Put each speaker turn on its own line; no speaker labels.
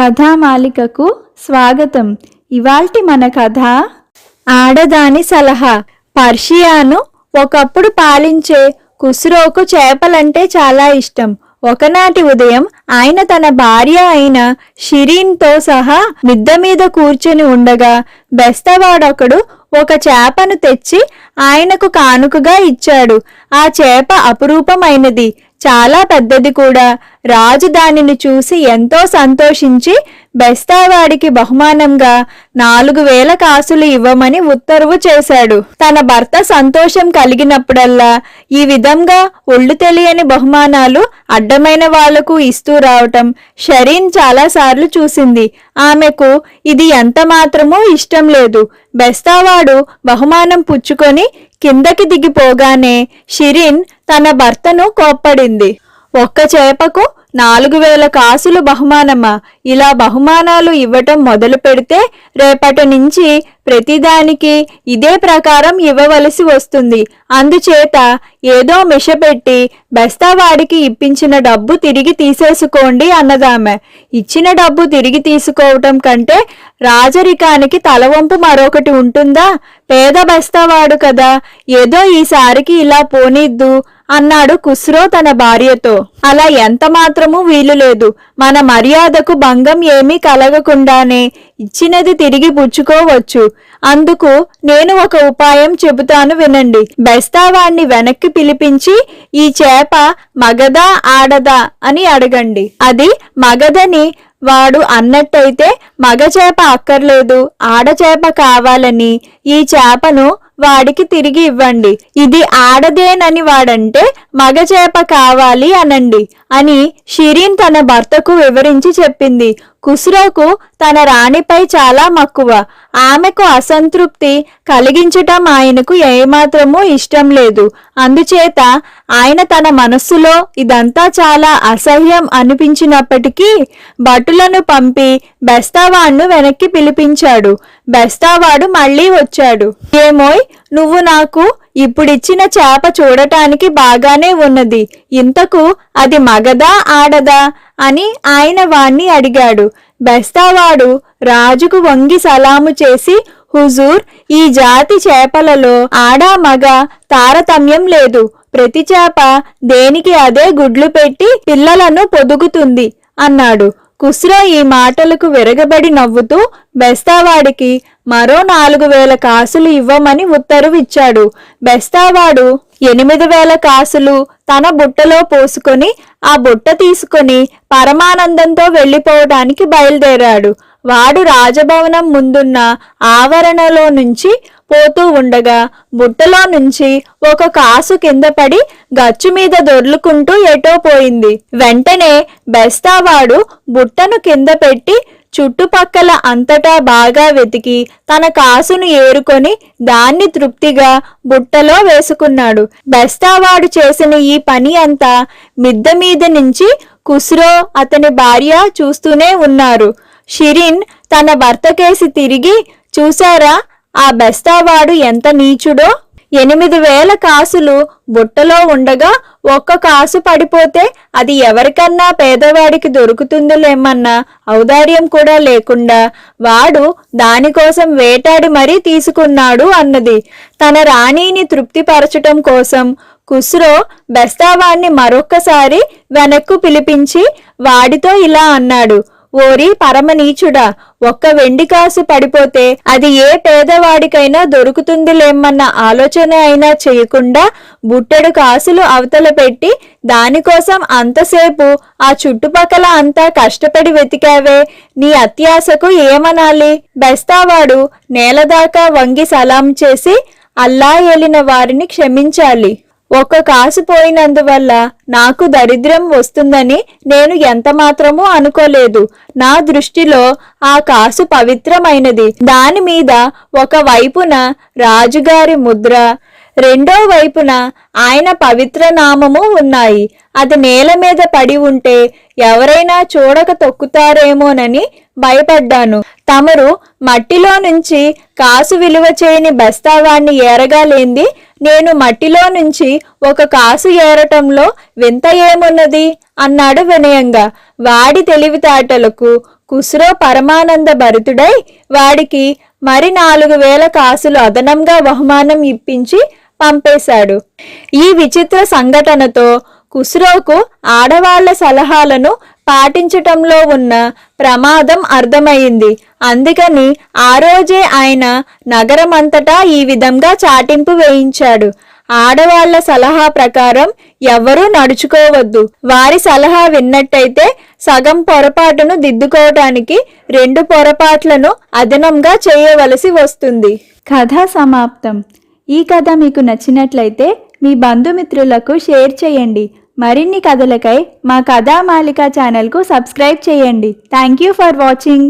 కథామాలికకు స్వాగతం. ఇవాల్టి మన కథ ఆడదాని సలహా. పర్షియాను ఒకప్పుడు పాలించే కుస్రోకు చేపలంటే చాలా ఇష్టం. ఒకనాటి ఉదయం ఆయన తన భార్య అయిన షిరీన్తో సహా మిద్ద మీద కూర్చొని ఉండగా బెస్తవాడొకడు ఒక చేపను తెచ్చి ఆయనకు కానుకగా ఇచ్చాడు. ఆ చేప అపురూపమైనది. చాలా పెద్దది కూడా. రాజు దానిని చూసి ఎంతో సంతోషించి బెస్తావాడికి బహుమానంగా నాలుగు వేల కాసులు ఇవ్వమని ఉత్తర్వు చేశాడు. తన భర్త సంతోషం కలిగినప్పుడల్లా ఈ విధంగా ఒళ్ళు తెలియని బహుమానాలు అడ్డమైన వాళ్ళకు ఇస్తూ రావటం షరీన్ చాలాసార్లు చూసింది. ఆమెకు ఇది ఎంత మాత్రమూ ఇష్టం లేదు. బెస్తావాడు బహుమానం పుచ్చుకొని కిందకి దిగిపోగానే షిరిన్ తన భర్తను కోప్పడింది. ఒక్క చేపకు నాలుగు వేల కాసులు బహుమానమా? ఇలా బహుమానాలు ఇవ్వటం మొదలు పెడితే రేపటి నుంచి ప్రతిదానికి ఇదే ప్రకారం ఇవ్వవలసి వస్తుంది. అందుచేత ఏదో మిషపెట్టి బెస్తావాడికి ఇప్పించిన డబ్బు తిరిగి తీసేసుకోండి అన్నదామె. ఇచ్చిన డబ్బు తిరిగి తీసుకోవటం కంటే రాజరికానికి తలవంపు మరొకటి ఉంటుందా? పేద బెస్తావాడు కదా. ఏదో ఈసారికి ఇలా పోనిద్దు. అన్నాడు కుస్రో తన భార్యతో. అలా ఎంత మాత్రమూ వీలు లేదు మన మర్యాదకు భంగం ఏమీ కలగకుండానే ఇచ్చినది తిరిగి పుచ్చుకోవచ్చు. అందుకు నేను ఒక ఉపాయం చెబుతాను వినండి. బెస్తావాణ్ణి వెనక్కి పిలిపించి ఈ చేప మగదా ఆడదా అని అడగండి. అది మగదని వాడు అన్నట్టయితే మగ చేప అక్కర్లేదు. ఆడచేప కావాలని ఈ చేపను వాడికి తిరిగి ఇవ్వండి. ఇది ఆడదేనని వాడంటే మగ చేప కావాలి అనండి. అని షిరీన్ తన భర్తకు వివరించి చెప్పింది. కుస్రోకు తన రాణిపై చాలా మక్కువ. ఆమెకు అసంతృప్తి కలిగించటం ఆయనకు ఏమాత్రమూ ఇష్టం లేదు. అందుచేత ఆయన తన మనస్సులో ఇదంతా చాలా అసహ్యం అనిపించినప్పటికీ భటులను పంపి బెస్తావాడ్ను వెనక్కి పిలిపించాడు. బెస్తావాడు మళ్ళీ వచ్చాడు. ఏమోయ్ నువ్వు నాకు ఇప్పుడిచ్చిన చేప చూడటానికి బాగానే ఉన్నది. ఇంతకు అది మగదా ఆడదా? అని ఆయన వాణ్ణి అడిగాడు. బెస్తావాడు రాజుకు వంగి సలాము చేసి హుజూర్ ఈ జాతి చేపలలో ఆడా మగ తారతమ్యం లేదు. ప్రతి చేప దేనికి అదే గుడ్లు పెట్టి పిల్లలను పొదుగుతుంది అన్నాడు. కుస్రో ఈ మాటలకు విరగబడి నవ్వుతూ బెస్తావాడికి మరో నాలుగు వేల కాసులు ఇవ్వమని ఉత్తర్విచ్చాడు. బెస్తావాడు ఎనిమిది వేల కాసులు తన బుట్టలో పోసుకొని ఆ బుట్ట తీసుకొని పరమానందంతో వెళ్ళిపోవడానికి బయలుదేరాడు. వాడు రాజభవనం ముందున్న ఆవరణలో నుంచి పోతూ ఉండగా బుట్టలో నుంచి ఒక కాసు కింద పడి గచ్చు మీద దొర్లుకుంటూ ఎటో పోయింది. వెంటనే బెస్తావాడు బుట్టను కింద పెట్టి చుట్టుపక్కల అంతటా బాగా వెతికి తన కాసును ఏరుకొని దాన్ని తృప్తిగా బుట్టలో వేసుకున్నాడు. బెస్తావాడు చేసిన ఈ పని అంతా మిద్ద మీద నుంచి కుస్రో అతని భార్య చూస్తూనే ఉన్నారు. షిరిన్ తన భర్తకేసి తిరిగి చూశారా? ఆ బెస్తావాడు ఎంత నీచుడో? ఎనిమిది వేల కాసులు బుట్టలో ఉండగా ఒక్క కాసు పడిపోతే అది ఎవరికన్నా పేదవాడికి దొరుకుతుందిలేమన్న? ఔదార్యం కూడా లేకుండా. వాడు దానికోసం వేటాడి మరీ తీసుకున్నాడు అన్నది. తన రాణిని తృప్తిపరచటం కోసం కుస్రో బెస్తావాణ్ణి మరొక్కసారి వెనక్కు పిలిపించి వాడితో ఇలా అన్నాడు. ఓరి పరమనీచుడా ఒక్క వెండి కాసు పడిపోతే అది ఏ పేదవాడికైనా దొరుకుతుందిలేమన్న ఆలోచన అయినా చేయకుండా బుట్టెడు కాసులు అవతల పెట్టి దానికోసం అంతసేపు ఆ చుట్టుపక్కల అంతా కష్టపడి వెతికావే. నీ అత్యాశకు ఏమనాలి? బెస్తావాడు నేలదాకా వంగి సలాం చేసి అల్లా ఏలిన వారిని క్షమించాలి. ఒక్క కాసు పోయినందువల్ల నాకు దరిద్రం వస్తుందని నేను ఎంత మాత్రమూ అనుకోలేదు. నా దృష్టిలో ఆ కాసు పవిత్రమైనది. దాని మీద ఒక వైపున రాజుగారి ముద్ర రెండో వైపున ఆయన పవిత్ర నామము ఉన్నాయి. అది నేల మీద పడి ఉంటే ఎవరైనా చూడక తొక్కుతారేమోనని భయపడ్డాను. తమరు మట్టిలో నుంచి కాసు విలువ చేయని బస్తావాణ్ణి ఏరగాలేంది నేను మట్టిలో నుంచి ఒక కాసు ఏరటంలో వింత ఏమున్నది? అన్నాడు వినయంగా. వాడి తెలివితేటలకు కుసురో పరమానంద భరితుడై వాడికి మరి నాలుగు వేల కాసులు అదనంగా బహుమానం ఇప్పించి పంపేశాడు. ఈ విచిత్ర సంఘటనతో కుస్రోకు ఆడవాళ్ళ సలహాలను పాటించటంలో ఉన్న ప్రమాదం అర్థమైంది. అందుకని ఆ రోజే ఆయన నగరమంతటా ఈ విధంగా చాటింపు వేయించాడు. ఆడవాళ్ళ సలహా ప్రకారం ఎవరూ నడుచుకోవద్దు. వారి సలహా విన్నట్టయితే సగం పొరపాటును దిద్దుకోవటానికి రెండు పొరపాట్లను అదనంగా చేయవలసి వస్తుంది. కథ సమాప్తం. ఈ కథ మీకు నచ్చినట్లయితే మీ బంధుమిత్రులకు షేర్ చేయండి. మరిన్ని కథలకై మా కథామాలిక ఛానల్కు సబ్స్క్రైబ్ చేయండి. Thank you for watching.